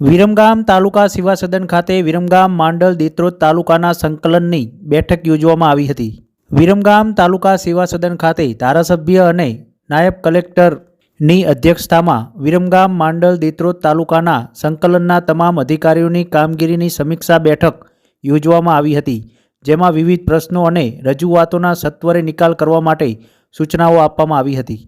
વિરમગામ તાલુકા સેવા સદન ખાતે વિરમગામ માંડલ દેત્રોદ તાલુકાના સંકલનની બેઠક યોજવામાં આવી હતી. વિરમગામ તાલુકા સેવા સદન ખાતે ધારાસભ્ય અને નાયબ કલેક્ટરની અધ્યક્ષતામાં વિરમગામ માંડલ દેત્રોદ તાલુકાના સંકલનના તમામ અધિકારીઓની કામગીરીની સમીક્ષા બેઠક યોજવામાં આવી હતી, જેમાં વિવિધ પ્રશ્નો અને રજૂઆતોના સત્વરે નિકાલ કરવા માટે સૂચનાઓ આપવામાં આવી હતી.